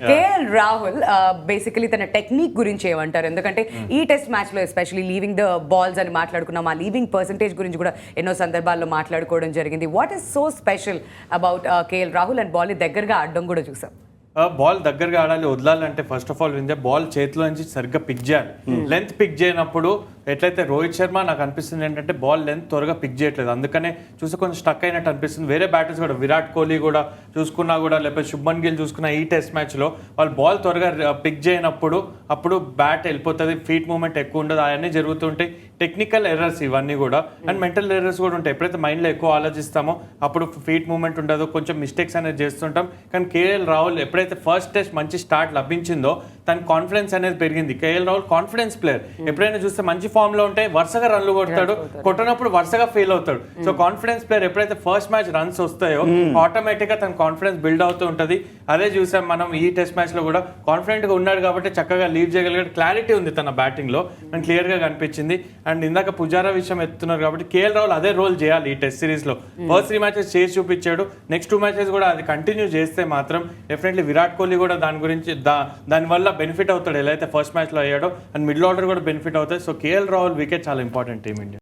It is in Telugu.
కేఎల్ రాహుల్ బేసికలీ తన టెక్నిక్ గురించి ఏమంటారు? ఎందుకంటే ఈ టెస్ట్ మ్యాచ్లో ఎస్పెషలీ లీవింగ్ ద బాల్స్ అని మాట్లాడుకున్నాం. ఆ లీవింగ్ పర్సంటేజ్ గురించి కూడా ఎన్నో సందర్భాల్లో మాట్లాడుకోవడం జరిగింది. What is so special about K L Rahul and ball దగ్గరగా ఆడడం కూడా చూసాం. బాల్ దగ్గరగా ఆడాలి వదలాలంటే ఫస్ట్ ఆఫ్ ఆల్ విందే బాల్ చేతిలో నుంచి సరిగ్గా పిక్ చేయాలి. లెంత్ పిక్ చేయనప్పుడు ఎట్లయితే రోహిత్ శర్మ నాకు అనిపిస్తుంది ఏంటంటే బాల్ లెంత్ త్వరగా పిక్ చేయట్లేదు. అందుకనే చూస్తే కొంచెం స్టక్ అయినట్టు అనిపిస్తుంది. వేరే బ్యాటర్స్ కూడా విరాట్ కోహ్లీ కూడా చూసుకున్నా కూడా లేకపోతే శుభ్మన్ గిల్ చూసుకున్న ఈ టెస్ట్ మ్యాచ్లో వాళ్ళు బాల్ త్వరగా పిక్ చేయనప్పుడు అప్పుడు బ్యాట్ వెళ్ళిపోతుంది. ఫీట్ మూమెంట్ ఎక్కువ ఉండదు. అవన్నీ జరుగుతుంటాయి. టెక్నికల్ ఎర్రర్స్ ఇవన్నీ కూడా. అండ్ మెంటల్ ఎర్రర్స్ కూడా ఉంటాయి. ఎప్పుడైతే మైండ్లో ఎక్కువ ఆలోచిస్తామో అప్పుడు ఫీట్ మూమెంట్ ఉండదు. కొంచెం మిస్టేక్స్ అనేది చేస్తుంటాం. కానీ కేఎల్ రాహుల్ ఎప్పుడైతే ఫస్ట్ టెస్ట్ మంచి స్టార్ట్ లభించిందో తన కాన్ఫిడెన్స్ అనేది పెరిగింది. కేఎల్ రాహుల్ కాన్ఫిడెన్స్ ప్లేయర్ ఎప్పుడైనా చూస్తే మంచి ఫామ్లో ఉంటే వరుసగా రన్లు కొడతాడు. కొట్టనప్పుడు వరుసగా ఫెయిల్ అవుతాడు. సో కాన్ఫిడెన్స్ ప్లేయర్ ఎప్పుడైతే ఫస్ట్ మ్యాచ్ రన్స్ వస్తాయో ఆటోమేటిక్గా తన కాన్ఫిడెన్స్ బిల్డ్ అవుతూ ఉంటది. అదే చూసాం మనం ఈ టెస్ట్ మ్యాచ్లో కూడా కాన్ఫిడెంట్గా ఉన్నాడు కాబట్టి చక్కగా లీవ్ చేయగలిగాడు. క్లారిటీ ఉంది తన బ్యాటింగ్లో. మనకి క్లియర్గా కనిపించింది. అండ్ ఇందాక పుజారా విషయం ఎత్తున్నారు కాబట్టి కేఎల్ రాహుల్ అదే రోల్ చేయాలి ఈ టెస్ట్ సిరీస్లో. ఫస్ట్ త్రీ మ్యాచెస్ చేసి చూపించాడు. నెక్స్ట్ టూ మ్యాచెస్ కూడా అది కంటిన్యూ చేస్తే మాత్రం డెఫినెట్లీ విరాట్ కోహ్లీ కూడా దాని గురించి దాని వల్ల బెనిఫిట్ అవుతాడు. ఎలా అయితే ఫస్ట్ మ్యాచ్లో అయ్యాడో. అండ్ మిడిల్ ఆర్డర్ కూడా బెనిఫిట్ అవుతాయి. So K L Rahul wicket చాలా ఇంపార్టెంట్ టీమ్ ఇండియా